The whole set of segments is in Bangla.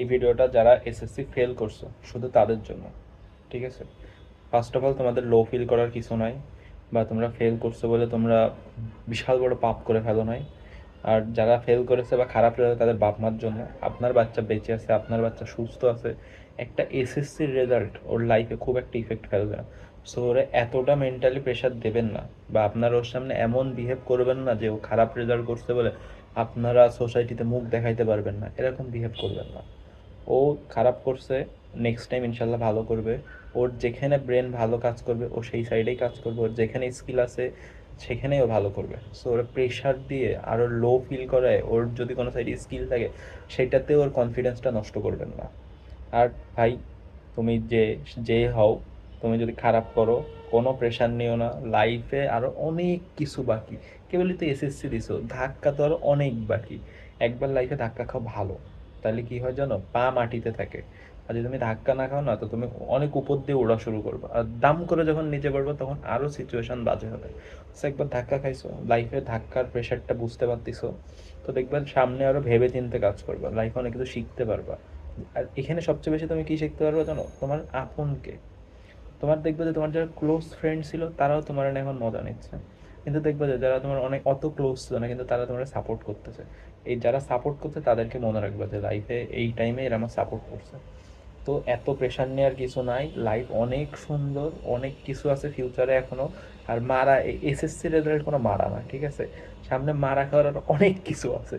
এই ভিডিওটা যারা এসএসসি ফেল করছ, শুধু তাদের জন্য, ঠিক আছে? ফার্স্ট অফ অল তোমাদের লো ফিল করার কিছু নাই, বা তোমরা ফেল করছ বলে তোমরা বিশাল বড় পাপ করে ফেলো নাই। আর যারা ফেল করেছে বা খারাপ রেজাল্ট তাদের বাপ মার জন্য। আপনার বাচ্চা বেঁচে আছে, আপনার বাচ্চা সুস্থ আছে, একটা এসএসসির রেজাল্ট ওর লাইফে খুব একটা ইফেক্ট ফেলবে না। সো ওরা এতটা মেন্টালি প্রেশার দেবেন না, বা আপনার ওর সামনে এমন বিহেভ করবেন না যে ও খারাপ রেজাল্ট করছে বলে আপনারা সোসাইটিতে মুখ দেখাইতে পারবেন না। এরকম বিহেভ করবেন না। ও খারাপ করছে নেক্সট টাইম ইনশাল্লাহ ভালো করবে। ওর যেখানে ব্রেন ভালো কাজ করবে, ও সেই সাইডেই কাজ করবে। ওর যেখানে স্কিল আছে, সেখানেই ও ভালো করবে। সো ওরা প্রেশার দিয়ে আরও লো ফিল করায়, ওর যদি কোনো সাইডে স্কিল থাকে, সেটাতে ওর কনফিডেন্সটা নষ্ট করবেন না। আর ভাই, তুমি যে যে হও, তুমি যদি খারাপ করো, কোনো প্রেশার নিও না। লাইফে আরও অনেক কিছু বাকি। কেবলই তো এসএসসি দিছো, ধাক্কা তো আরও অনেক বাকি। একবার লাইফে ধাক্কা খাওয়া ভালো। তাহলে কি হয় জানো? পা মাটিতে থাকে। আর যদি তুমি ধাক্কা না খাও না, তো তুমি অনেক উপর দিয়ে ওড়া শুরু করবে। আর দাম করে যখন নিচে পড়বে, তখন আরও সিচুয়েশন বাজে হবে। সো একবার ধাক্কা খাইছো লাইফে ধাক্কার প্রেশারটা বুঝতে পারতিছো। তো দেখবেন সামনে আরও ভেবে চিনতে কাজ করবা। লাইফে অনেক কিছু শিখতে পারবা। আর এখানে সবচেয়ে বেশি তুমি কি শিখতে পারবে জানো? তোমার আপনকে। তোমার দেখবে যে তোমার যারা ক্লোজ ফ্রেন্ড ছিল, তারাও তোমার এখন মজা নিচ্ছে। কিন্তু দেখবে যে যারা তোমার অনেক অত ক্লোজ ছিল না, কিন্তু তারা তোমার সাপোর্ট করতেছে। এই যারা সাপোর্ট করছে, তাদেরকে মনে রাখবে যে লাইফে এই টাইমে এরা আমার সাপোর্ট করছে। তো এত প্রেশার নেওয়ার কিছু নাই। লাইফ অনেক সুন্দর, অনেক কিছু আছে ফিউচারে এখনও আর মারা এসএসসি রেজাল্ট কোনো মারা না, ঠিক আছে? সামনে মারা খাওয়ার অনেক কিছু আছে।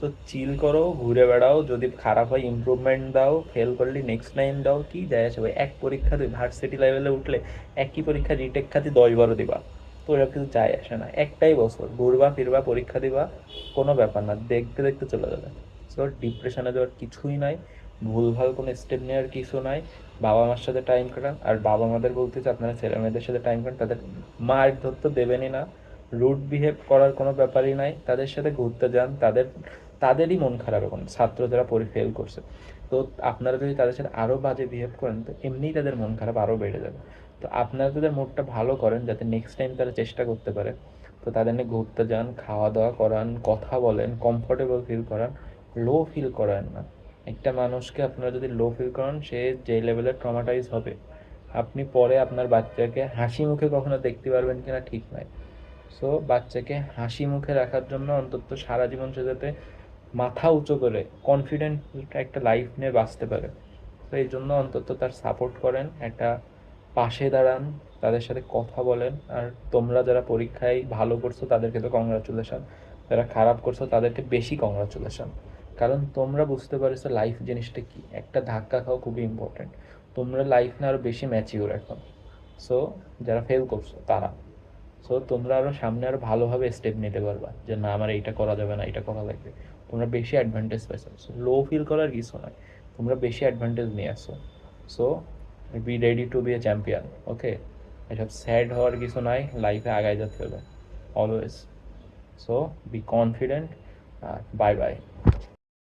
তো চিল করো, ঘুরে বেড়াও, যদি খারাপ হয় ইমপ্রুভমেন্ট দাও ফেল করলে নেক্সট টাইম দাও, কি যায় আসে ভাই? এক পরীক্ষা দুই ভার্সিটি লেভেলে উঠলে একই পরীক্ষা রিটেক খাতি দশ বারো দিবা। তো এরকম কিছু যায় আসে না। একটাই বছর, ঘুরবা, ফিরবা, পরীক্ষা দিবা, কোনো ব্যাপার না, দেখতে দেখতে চলে যাবে। সো ডিপ্রেশনে যাওয়ার কিছুই নাই, ভুলভাল কোনো স্টেপ নেওয়ার কিছু নাই। বাবা মার সাথে টাইম কাটান, আর বাবা মাদের বলতে বলতেছে আপনারা ছেলে মেয়েদের সাথে টাইম কাটান, তাদের মার ধরতে দেবেনই না। রুট বিহেভ করার কোনো ব্যাপারই নাই, তাদের সাথে ঘুরতে যান, তাদের, তাদেরই মন খারাপ এখন। ছাত্র যারা পরি ফেল করছে। তো আপনারা যদি তাদের সাথে আরও বাজে বিহেভ করেন, তো এমনিই তাদের মন খারাপ আরও বেড়ে যাবে। তো আপনারা তাদের মুডটা ভালো করেন, যাতে নেক্সট টাইম তারা চেষ্টা করতে পারে, তো তাদের নিয়ে ঘুরতে যান খাওয়া দাওয়া করান, কথা বলেন কমফোর্টেবল ফিল করান লো ফিল করান না। একটা মানুষকে আপনারা যদি লো ফিল করান, সে যে লেভেলের ট্রমাটাইজ হবে, আপনি পরে আপনার বাচ্চাকে হাসি মুখে কখনো দেখতে পারবেন কিনা ঠিক নাই সো বাচ্চাকে হাসি মুখে রাখার জন্য অন্তত সারা জীবন সে যাতে মাথা উঁচু করে কনফিডেন্ট একটা লাইফ নিয়ে বাঁচতে পারে। তো এই জন্য অন্তত তার সাপোর্ট করেন, একটা পাশে দাঁড়ান, তাদের সাথে কথা বলেন, আর তোমরা যারা পরীক্ষায় ভালো করছ, তাদেরকে তো কংগ্রাচুলেশন যারা খারাপ করছ, তাদেরকে বেশি কংগ্রাচুলেশন কারণ তোমরা বুঝতে পারছ লাইফ জিনিসটা কি। একটা ধাক্কা খাওয়া খুবই ইম্পর্টেন্ট তোমরা লাইফ না আরও বেশি ম্যাচিওর এখন। সো যারা ফেল করছ, তারা। সো তোমরা আরও সামনে আরও ভালোভাবে স্টেপ নিতে পারবা যে না, আমার এইটা করা যাবে না এটা করা লাগবে। তোমরা বেশি অ্যাডভান্টেজ পাইছো। সো লো ফিল করার কিছু নয় তোমরা বেশি অ্যাডভান্টেজ নিয়ে আসো। So be ready to be a champion okay এসব স্যাড হওয়ার কিছু নাই লাইফে আগায় যেতে হবে always so be confident bye bye